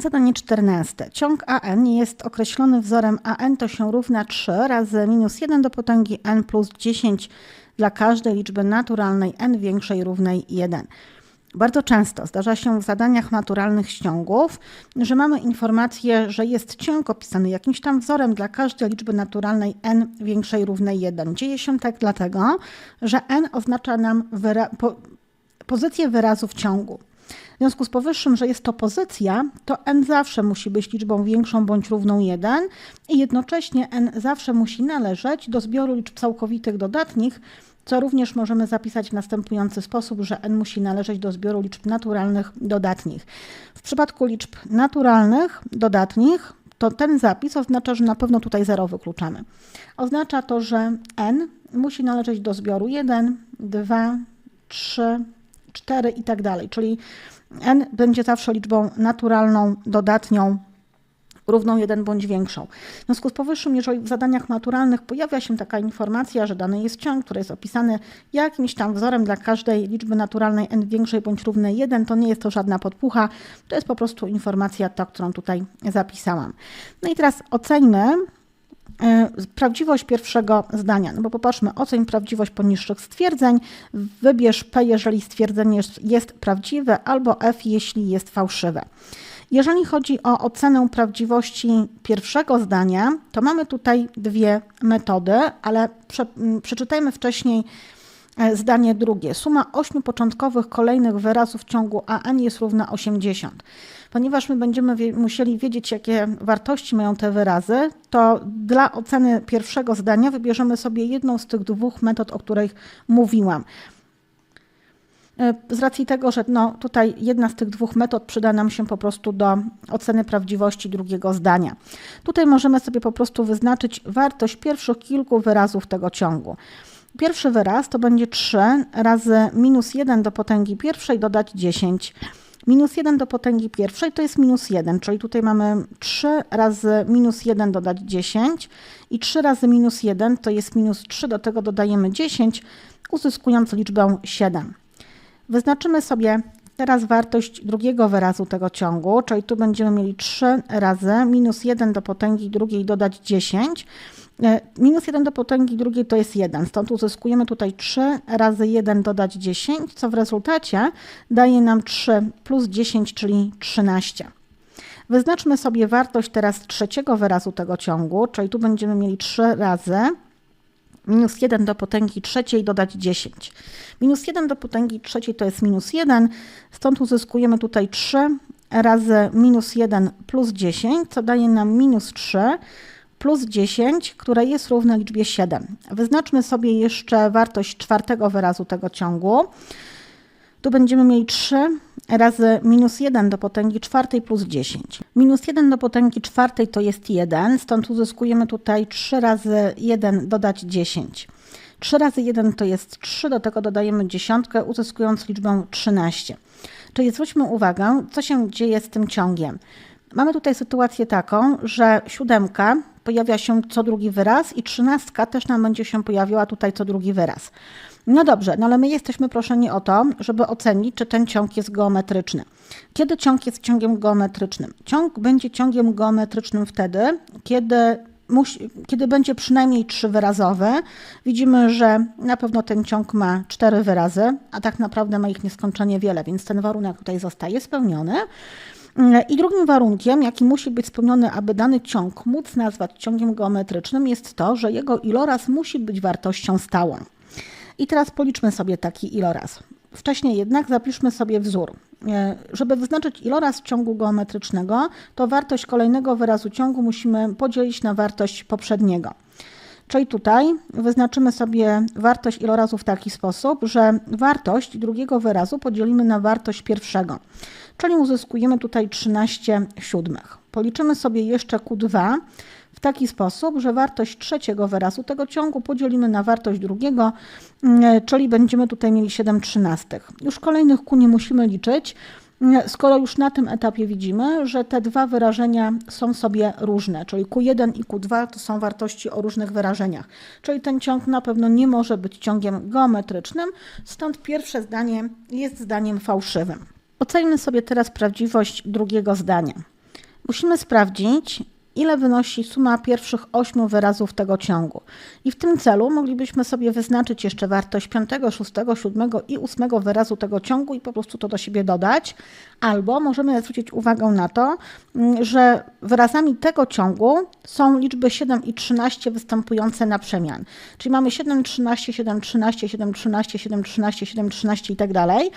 Zadanie 14. Ciąg AN jest określony wzorem AN to się równa 3 razy minus 1 do potęgi n plus 10 dla każdej liczby naturalnej n większej równej 1. Bardzo często zdarza się w zadaniach naturalnych ciągów, że mamy informację, że jest ciąg opisany jakimś tam wzorem dla każdej liczby naturalnej n większej równej 1. Dzieje się tak dlatego, że n oznacza nam wyra po pozycję wyrazu w ciągu. W związku z powyższym, że jest to pozycja, to n zawsze musi być liczbą większą bądź równą 1 i jednocześnie n zawsze musi należeć do zbioru liczb całkowitych dodatnich, co również możemy zapisać w następujący sposób, że n musi należeć do zbioru liczb naturalnych dodatnich. W przypadku liczb naturalnych dodatnich to ten zapis oznacza, że na pewno tutaj 0 wykluczamy. Oznacza to, że n musi należeć do zbioru 1, 2, 3, 4 i tak dalej, czyli n będzie zawsze liczbą naturalną, dodatnią, równą 1 bądź większą. W związku z powyższym, jeżeli w zadaniach naturalnych pojawia się taka informacja, że dany jest ciąg, który jest opisany jakimś tam wzorem dla każdej liczby naturalnej n większej bądź równej 1, to nie jest to żadna podpucha, to jest po prostu informacja ta, którą tutaj zapisałam. No i teraz oceńmy prawdziwość pierwszego zdania. No bo popatrzmy, oceń prawdziwość poniższych stwierdzeń, wybierz P, jeżeli stwierdzenie jest, prawdziwe, albo F, jeśli jest fałszywe. Jeżeli chodzi o ocenę prawdziwości pierwszego zdania, to mamy tutaj dwie metody, ale prze, przeczytajmy wcześniej zdanie drugie. Suma ośmiu początkowych kolejnych wyrazów ciągu AN jest równa 80. Ponieważ my będziemy wie musieli wiedzieć, jakie wartości mają te wyrazy, to dla oceny pierwszego zdania wybierzemy sobie jedną z tych dwóch metod, o których mówiłam. E, z racji tego, że no, tutaj jedna z tych dwóch metod przyda nam się po prostu do oceny prawdziwości drugiego zdania. Tutaj możemy sobie po prostu wyznaczyć wartość pierwszych kilku wyrazów tego ciągu. Pierwszy wyraz to będzie 3 razy minus 1 do potęgi pierwszej dodać 10. Minus 1 do potęgi pierwszej to jest minus 1, czyli tutaj mamy 3 razy minus 1 dodać 10 i 3 razy minus 1 to jest minus 3, do tego dodajemy 10, uzyskując liczbę 7. Wyznaczymy sobie teraz wartość drugiego wyrazu tego ciągu, czyli tu będziemy mieli 3 razy minus 1 do potęgi drugiej dodać 10, E, minus 1 do potęgi drugiej to jest 1, stąd uzyskujemy tutaj 3 razy 1 dodać 10, co w rezultacie daje nam 3 plus 10, czyli 13. Wyznaczmy sobie wartość teraz trzeciego wyrazu tego ciągu, czyli tu będziemy mieli 3 razy minus 1 do potęgi trzeciej dodać 10. Minus 1 do potęgi trzeciej to jest minus 1, stąd uzyskujemy tutaj 3 razy minus 1 plus 10, co daje nam minus 3 plus 10, które jest równe liczbie 7. Wyznaczmy sobie jeszcze wartość czwartego wyrazu tego ciągu. Tu będziemy mieli 3 razy minus 1 do potęgi czwartej plus 10. Minus 1 do potęgi czwartej to jest 1, stąd uzyskujemy tutaj 3 razy 1 dodać 10. 3 razy 1 to jest 3, do tego dodajemy dziesiątkę, uzyskując liczbę 13. Czyli zwróćmy uwagę, co się dzieje z tym ciągiem. Mamy tutaj sytuację taką, że siódemka pojawia się co drugi wyraz i trzynastka też nam będzie się pojawiała tutaj co drugi wyraz. No dobrze, no ale my jesteśmy proszeni o to, żeby ocenić, czy ten ciąg jest geometryczny. Kiedy ciąg jest ciągiem geometrycznym? Ciąg będzie ciągiem geometrycznym wtedy, kiedy, musi, kiedy będzie przynajmniej trzy wyrazowe. Widzimy, że na pewno ten ciąg ma cztery wyrazy, a tak naprawdę ma ich nieskończenie wiele, więc ten warunek tutaj zostaje spełniony. I drugim warunkiem, jaki musi być spełniony, aby dany ciąg móc nazwać ciągiem geometrycznym, jest to, że jego iloraz musi być wartością stałą. I teraz policzmy sobie taki iloraz. Wcześniej jednak zapiszmy sobie wzór. E, żeby wyznaczyć iloraz ciągu geometrycznego, to wartość kolejnego wyrazu ciągu musimy podzielić na wartość poprzedniego. Czyli tutaj wyznaczymy sobie wartość ilorazu w taki sposób, że wartość drugiego wyrazu podzielimy na wartość pierwszego czyli uzyskujemy tutaj 13 siódmych. Policzymy sobie jeszcze Q2 w taki sposób, że wartość trzeciego wyrazu tego ciągu podzielimy na wartość drugiego, mm, czyli będziemy tutaj mieli 7 trzynastych. Już kolejnych Q nie musimy liczyć, skoro już na tym etapie widzimy, że te dwa wyrażenia są sobie różne, czyli Q1 i Q2 to są wartości o różnych wyrażeniach. Czyli ten ciąg na pewno nie może być ciągiem geometrycznym, stąd pierwsze zdanie jest zdaniem fałszywym. Ocenimy sobie teraz prawdziwość drugiego zdania. Musimy sprawdzić, ile wynosi suma pierwszych ośmiu wyrazów tego ciągu. I w tym celu moglibyśmy sobie wyznaczyć jeszcze wartość piątego, szóstego, siódmego i ósmego wyrazu tego ciągu i po prostu to do siebie dodać. Albo możemy zwrócić uwagę na to, mm, że wyrazami tego ciągu są liczby 7 i 13 występujące na przemian. Czyli mamy 7, 13, 7, 13, 7, 13, 7, 13, 7, 13 i tak dalej.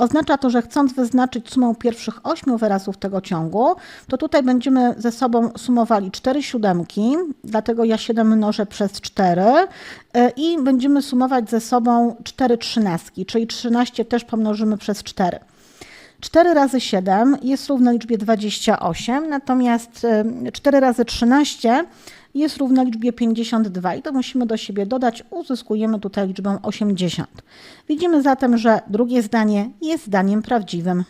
Oznacza to, że chcąc wyznaczyć sumę pierwszych ośmiu wyrazów tego ciągu, to tutaj będziemy ze sobą sumowali 4 siódemki, dlatego ja 7 mnożę przez 4 y, i będziemy sumować ze sobą 4 trzynastki, czyli 13 też pomnożymy przez 4. 4 razy 7 jest równe liczbie 28, natomiast y, 4 razy 13 jest równa liczbie 52 i to musimy do siebie dodać, uzyskujemy tutaj liczbę 80. Widzimy zatem, że drugie zdanie jest zdaniem prawdziwym.